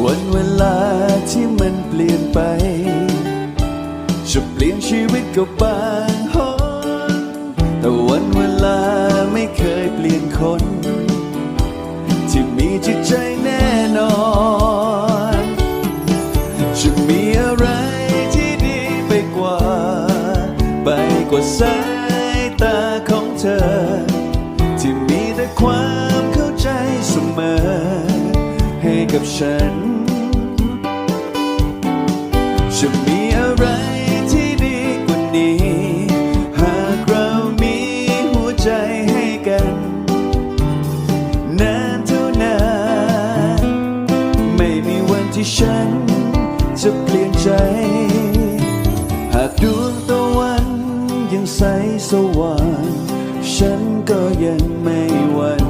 วันเวลาที่มันเปลี่ยนไป จะเปลี่ยนชีวิตก็บางหนแต่วันเวลาไม่เคยเปลี่ยนคน ที่มีจิตใจแน่นอนจะมีอะไรที่ดีไปกว่า ไปกว่าสายตาของเธอ ที่มีแต่ความ กับฉัน จะมีอะไรที่ดีกว่านี้ หากเรามีหัวใจให้กัน นานเท่านาน ไม่มีวันที่ฉัน จะเปลี่ยนใจ หากดวงตะวันยังใสสว่าง ฉันก็ยังไม่หวั่น